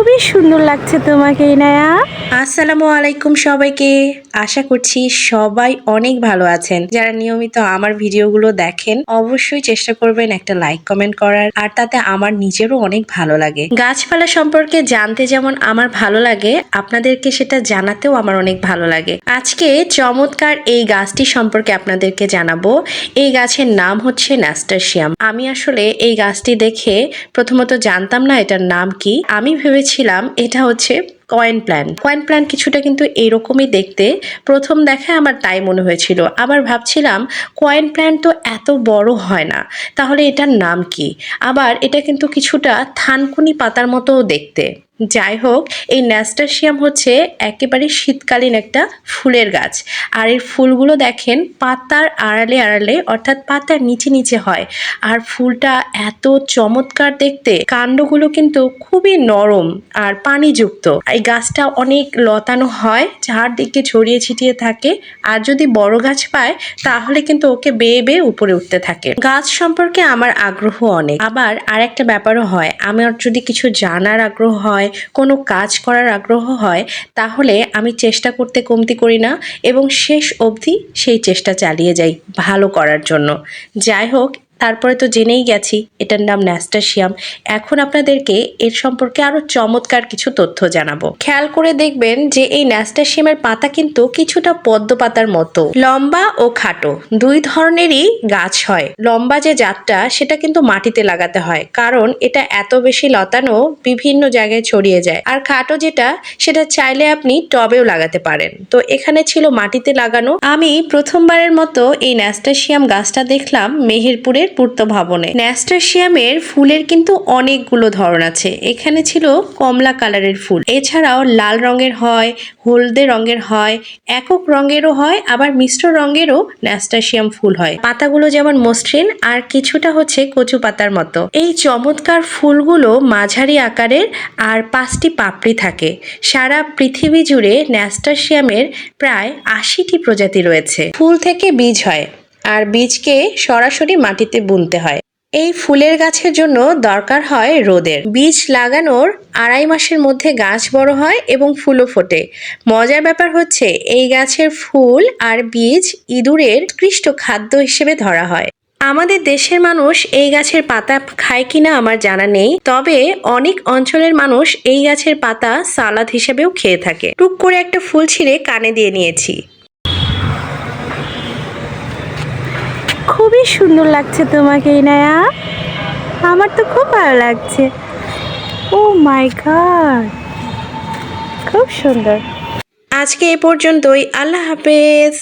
খুবই সুন্দর লাগছে তোমাকে, ইনায়া। আসসালামু আলাইকুম সবাইকে। আশা করছি সবাই অনেক ভালো আছেন। যারা নিয়মিত আমার ভিডিওগুলো দেখেন, অবশ্যই চেষ্টা করবেন একটা লাইক কমেন্ট করার, আর তাতে আমার নিজেরও অনেক ভালো লাগে। গাছপালা সম্পর্কে জানতে যেমন আমার ভালো লাগে, আপনাদেরকে সেটা জানাতেও আমার অনেক ভালো লাগে। আজকে চমৎকার এই গাছটি সম্পর্কে আপনাদেরকে জানাব। এই গাছের নাম হচ্ছে ন্যাস্টাসিয়াম আমি আসলে এই গাছটি দেখে প্রথমত জানতাম না এটার নাম কি। আমি ভেবেছিলাম এটা হচ্ছে কয়েন প্ল্যান কয়েন প্ল্যান কিছুটা কিন্তু এরকমই দেখতে। প্রথম দেখায় আমার তাই মনে হয়েছিল। আবার ভাবছিলাম কয়েন প্ল্যান তো এত বড় হয় না, তাহলে এটার নাম কি? আবার এটা কিন্তু কিছুটা থানকুনি পাতার মতোও দেখতে। যাই হোক, এই ন্যাস্টাসিয়াম হচ্ছে একেবারে শীতকালীন একটা ফুলের গাছ। আর এর ফুলগুলো দেখেন, পাতার আড়ালে আড়ালে, অর্থাৎ পাতার নিচে নিচে হয়। আর ফুলটা এত চমৎকার দেখতে, কাণ্ডগুলো কিন্তু খুবই নরম আর পানিযুক্ত। গাছটা অনেক লতানো হয়, চারদিকে ছড়িয়ে ছিটিয়ে থাকে। আর যদি বড় গাছ পায়, তাহলে কিন্তু ওকে বেয়ে বেয়ে উপরে উঠতে থাকে। গাছ সম্পর্কে আমার আগ্রহ অনেক। আবার আর একটা ব্যাপারও হয়, আমার যদি কিছু জানার আগ্রহ হয়, কোনো কাজ করার আগ্রহ হয়, তাহলে আমি চেষ্টা করতে কমতি করি না এবং শেষ অবধি সেই চেষ্টা চালিয়ে যাই ভালো করার জন্য। যাই হোক তারপরে তো জেনেই গেছি, এটার নাম ন্যাস্টাসিয়াম। এখন আপনাদেরকে এর সম্পর্কে আরও চমৎকার কিছু তথ্য জানাব। খেয়াল করে দেখবেন যে এই ন্যাস্টাসিয়ামের পাতা কিন্তু কিছুটা পদ্ম পাতার মতো, লম্বা ও খাটো। দুই ধরনেরই গাছ হয়। লম্বা যে জাতটা, সেটা কিন্তু মাটিতে লাগাতে হয়, কারণ এটা এত বেশি লতানো বিভিন্ন জায়গায় ছড়িয়ে যায়। আর খাটো যেটা, সেটা চাইলে আপনি টবেও লাগাতে পারেন। তো এখানে ছিল মাটিতে লাগানো। আমি প্রথমবারের মতো এই ন্যাস্টাসিয়াম গাছটা দেখলাম মেহেরপুরের পূর্ত ভবনে ন্যাস্টাসিয়ামের ফুলের কিন্তু অনেকগুলো ধরন আছে। এখানে ছিল কমলা কালারের ফুল। এছাড়াও লাল রঙের হয়, হলদে রঙের হয়, একক রঙেরও হয়, আবার মিশ্র রঙেরও ন্যাস্টাসিয়াম ফুল হয়। পাতাগুলো যেমন মসৃণ, আর কিছুটা হচ্ছে কচু পাতার মতো। এই চমৎকার ফুলগুলো মাঝারি আকারের আর পাঁচটি পাপড়ি থাকে। সারা পৃথিবী জুড়ে ন্যাস্টাসিয়ামের প্রায় আশিটি প্রজাতি রয়েছে। ফুল থেকে বীজ হয়। আর বীজকে সরাসরি মাটিতে বুনতে হয়। এই ফুলের গাছের জন্য দরকার হয় রোদের। বীজ লাগানোর আড়াই মাসের মধ্যে গাছ বড় হয় এবং ফুলও ফোটে। মজার ব্যাপার হচ্ছে, এই গাছের ফুল আর বীজ ইঁদুরের কৃষ্ট খাদ্য হিসেবে ধরা হয়। আমাদের দেশের মানুষ এই গাছের পাতা খায় কিনা আমার জানা নেই, তবে অনেক অঞ্চলের মানুষ এই গাছের পাতা সালাদ হিসেবেও খেয়ে থাকে। টুক করে একটা ফুল ছিঁড়ে কানে দিয়ে নিয়েছি। খুবই সুন্দর লাগছে তোমাকে, ইনায়া। আমার তো খুব ভালো লাগছে। ও মাই গড, খুব সুন্দর। আজকে এ পর্যন্তই, আল্লাহ হাফেজ।